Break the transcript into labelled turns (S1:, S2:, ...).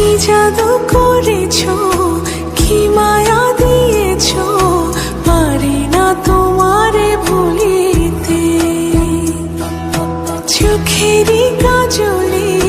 S1: কি জাদু করেছ? কি মায়া তোমারে ভুলিতে। চোখেরই কাজল